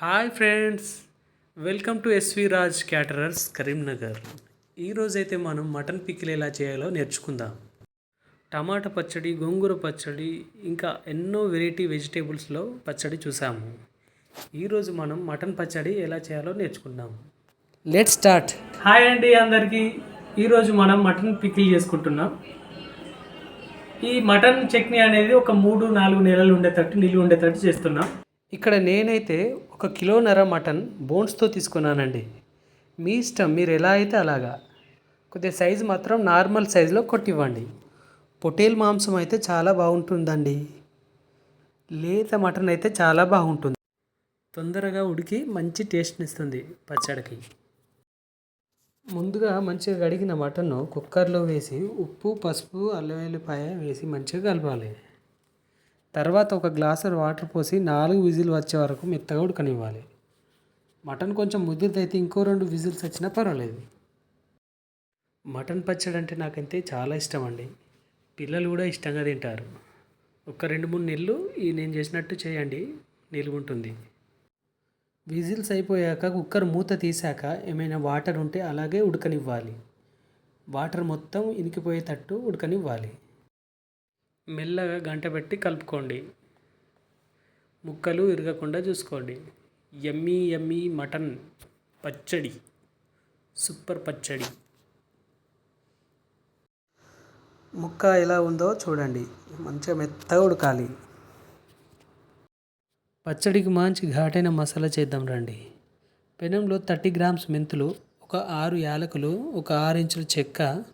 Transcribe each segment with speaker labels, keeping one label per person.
Speaker 1: Hi friends welcome to SV Raj caterers Karimnagar. ఈరోజైతే మనం mutton pickle ఎలా చేయాలో నేర్చుకుందాం. టమాటా పచ్చడి గోంగూర పచ్చడి ఇంకా ఎన్నో వెరైటీ వెజిటేబుల్స్లో పచ్చడి చూసాము. ఈరోజు మనం మటన్ పచ్చడి ఎలా చేయాలో నేర్చుకుందాం. లెట్ స్టార్ట్ హాయ్ అండి అందరికీ. ఈరోజు మనం మటన్ పికిల్ చేసుకుంటున్నాం. ఈ మటన్ చట్నీ అనేది ఒక మూడు నాలుగు నెలలు ఉండేటట్టు నిలువ ఉండేటట్టు చేస్తున్నాం. ఇక్కడ నేనైతే ఒక కిలోన్నర మటన్ బోన్స్తో తీసుకున్నానండి. మీ ఇష్టం మీరు ఎలా అయితే అలాగా. కొద్దిగా సైజు మాత్రం నార్మల్ సైజులో కొట్టివ్వండి. పొటేల్ మాంసం అయితే చాలా బాగుంటుందండి. లేత మటన్ అయితే చాలా బాగుంటుంది. తొందరగా ఉడికి మంచి టేస్ట్ని ఇస్తుంది పచ్చడికి. ముందుగా మంచిగా కడిగిన మటన్ను కుక్కర్లో వేసి ఉప్పు పసుపు అల్లం వెల్లిపాయ వేసి మంచిగా కలపాలి. తర్వాత ఒక గ్లాసు వాటర్ పోసి నాలుగు విజిల్ వచ్చే వరకు మెత్తగా ఉడకనివ్వాలి. మటన్ కొంచెం ముద్దుదైతే ఇంకో రెండు విజిల్స్ వచ్చినా పర్వాలేదు. మటన్ పచ్చడి అంటే నాకైతే చాలా ఇష్టం అండి పిల్లలు కూడా ఇష్టంగా తింటారు. ఒక రెండు మూడు నెలలు ఈ నేను చేసినట్టు చేయండి నిలువ ఉంటుంది విజిల్స్ అయిపోయాక కుక్కర్ మూత తీసాక ఏమైనా వాటర్ ఉంటే అలాగే ఉడకనివ్వాలి. వాటర్ మొత్తం ఇనికిపోయేటట్టు ఉడకనివ్వాలి. మెల్లగా గంట పెట్టి కలుపుకోండి. ముక్కలు ఇరగకుండా చూసుకోండి. ఎమ్మీ ఎమ్మీ మటన్ పచ్చడి. సూపర్ పచ్చడి. ముక్క ఎలా ఉందో చూడండి. మంచిగా మెత్తగా ఉడకాలి. పచ్చడికి మంచి ఘాటైన మసాలా చేద్దాం రండి. పెనంలో థర్టీ గ్రామ్స్ మెంతులు ఒక ఆరు యాలకులు ఒక ఆరు ఇంచుల చెక్క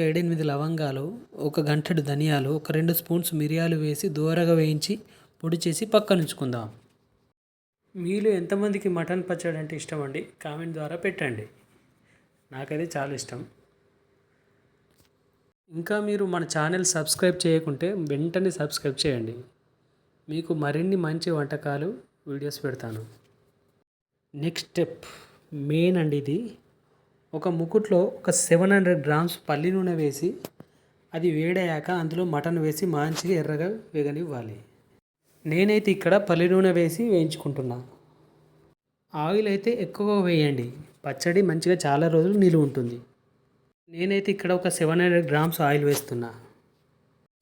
Speaker 1: ఒక ఏడెనిమిది లవంగాలు ఒక గంటెడు ధనియాలు ఒక రెండు స్పూన్స్ మిరియాలు వేసి దూరగా వేయించి పొడి చేసి పక్కన ఉంచుకుందాం మీలో ఎంతమందికి మటన్ పచ్చడి అంటే ఇష్టం అండి కామెంట్ ద్వారా పెట్టండి. నాకైతే చాలా ఇష్టం. ఇంకా మీరు మన ఛానల్ సబ్స్క్రైబ్ చేయకుంటే వెంటనే సబ్స్క్రైబ్ చేయండి. మీకు మరిన్ని మంచి వంటకాలు వీడియోస్ పెడతాను. నెక్స్ట్ స్టెప్ మెయిన్ అండి ఇది. ఒక ముకుట్లో ఒక సెవెన్ హండ్రెడ్ గ్రామ్స్ పల్లి నూనె వేసి అది వేడయ్యాక అందులో మటన్ వేసి మంచిగా ఎర్రగా వేగనివ్వాలి. నేనైతే ఇక్కడ పల్లి నూనె వేసి వేయించుకుంటున్నా. ఆయిల్ అయితే ఎక్కువ వేయండి. పచ్చడి మంచిగా చాలా రోజులు నిలువ ఉంటుంది. నేనైతే ఇక్కడ ఒక సెవెన్ హండ్రెడ్ గ్రామ్స్ ఆయిల్ వేస్తున్నా.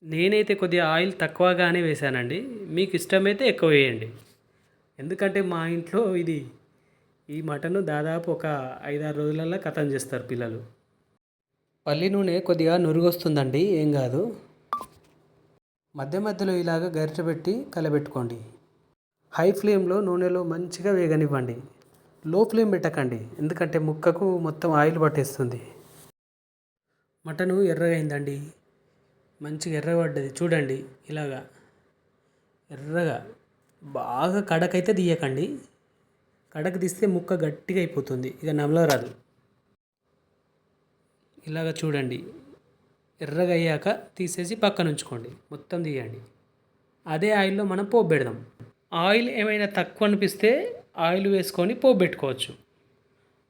Speaker 1: నేనైతే కొద్దిగా ఆయిల్ తక్కువగానే వేశానండి. మీకు ఇష్టమైతే ఎక్కువ వేయండి. ఎందుకంటే మా ఇంట్లో ఇది ఈ మటన్ దాదాపు ఒక ఐదారు రోజులలో కథం చేస్తారు పిల్లలు. పల్లి నూనె కొద్దిగా నురుగొస్తుందండి ఏం కాదు. మధ్య మధ్యలో ఇలాగ గరిటె పెట్టి కలబెట్టుకోండి. హై ఫ్లేమ్లో నూనెలో మంచిగా వేగనివ్వండి. లో ఫ్లేమ్ పెట్టకండి ఎందుకంటే ముక్కకు మొత్తం ఆయిల్ పట్టేస్తుంది. మటను ఎర్రగైందండి. మంచిగా ఎర్రబడ్డది చూడండి ఇలాగా. ఎర్రగా బాగా కడకైతే తీయకండి. కడక తీస్తే ముక్క గట్టిగా అయిపోతుంది. ఇక నమలరాదు ఇలాగ చూడండి. ఎర్రగా అయ్యాక తీసేసి పక్కన ఉంచుకోండి. మొత్తం తీయండి. అదే ఆయిల్లో మనం పోపు పెడదాం. ఆయిల్ ఏమైనా తక్కువ అనిపిస్తే ఆయిల్ వేసుకొని పోపు పెట్టుకోవచ్చు.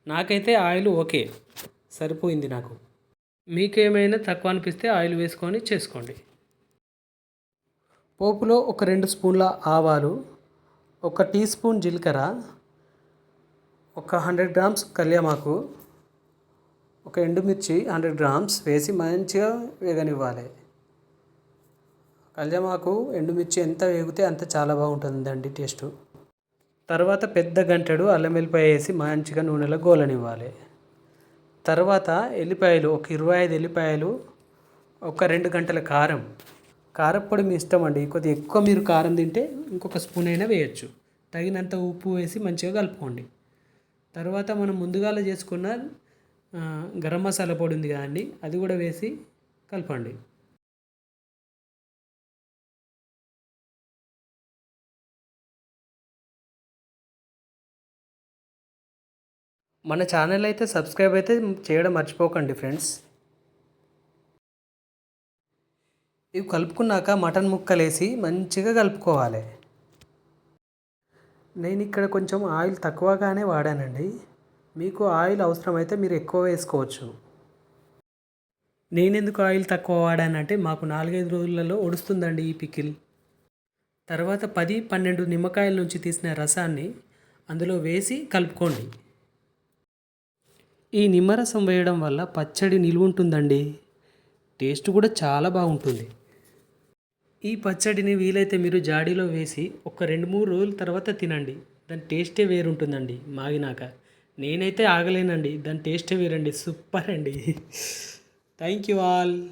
Speaker 1: నాకైతే ఆయిల్ ఓకే. సరిపోయింది నాకు. మీకేమైనా తక్కువ అనిపిస్తే ఆయిల్ వేసుకొని చేసుకోండి. పోపులో ఒక రెండు స్పూన్ల ఆవాలు ఒక టీ స్పూన్ జీలకర్ర ఒక హండ్రెడ్ గ్రామ్స్ కళ్యామాకు ఒక ఎండుమిర్చి హండ్రెడ్ గ్రామ్స్ వేసి మంచిగా వేగనివ్వాలి. కళ్యామాకు ఎండుమిర్చి ఎంత వేగితే అంత చాలా బాగుంటుందండి టేస్ట్. తర్వాత పెద్ద గంటెడు అల్లం వెల్లిపాయ వేసి మంచిగా నూనెలో గోలనివ్వాలి. తర్వాత ఎల్లిపాయలు ఒక ఇరవై ఐదు ఎల్లిపాయలు ఒక రెండు గంటల కారం. కారప్పొడి మీ ఇష్టం అండి. కొద్దిగా ఎక్కువ మీరు కారం తింటే ఇంకొక స్పూన్ అయినా వేయచ్చు. తగినంత ఉప్పు వేసి మంచిగా కలుపుకోండి. తర్వాత మనం ముందుగాల చేసుకున్న గరం మసాలా పొడి ఉంది కదండి అది కూడా వేసి కలపండి. మన ఛానల్ అయితే సబ్స్క్రైబ్ అయితే చేయడం మర్చిపోకండి ఫ్రెండ్స్. ఇవి కలుపుకున్నాక మటన్ ముక్కలేసి మంచిగా కలుపుకోవాలి. నేను ఇక్కడ కొంచెం ఆయిల్ తక్కువగానే వాడానండి. మీకు ఆయిల్ అవసరమైతే మీరు ఎక్కువ వేసుకోవచ్చు. నేను ఎందుకు ఆయిల్ తక్కువ వాడానంటే మాకు నాలుగైదు రోజులలో ఒడుస్తుందండి ఈ పికిల్. తర్వాత పది పన్నెండు నిమ్మకాయల నుంచి తీసిన రసాన్ని అందులో వేసి కలుపుకోండి. ఈ నిమ్మరసం వేయడం వల్ల పచ్చడి నిలువ ఉంటుందండి టేస్ట్ కూడా చాలా బాగుంటుంది. ఈ పచ్చడిని వీలైతే మీరు జాడీలో వేసి ఒక రెండు మూడు రోజుల తర్వాత తినండి. దాని టేస్టే వేరుంటుందండి మాగినాక. నేనైతే ఆగలేనండి. దాని టేస్టే వేరండి. సూపర్ అండి. Thank you all.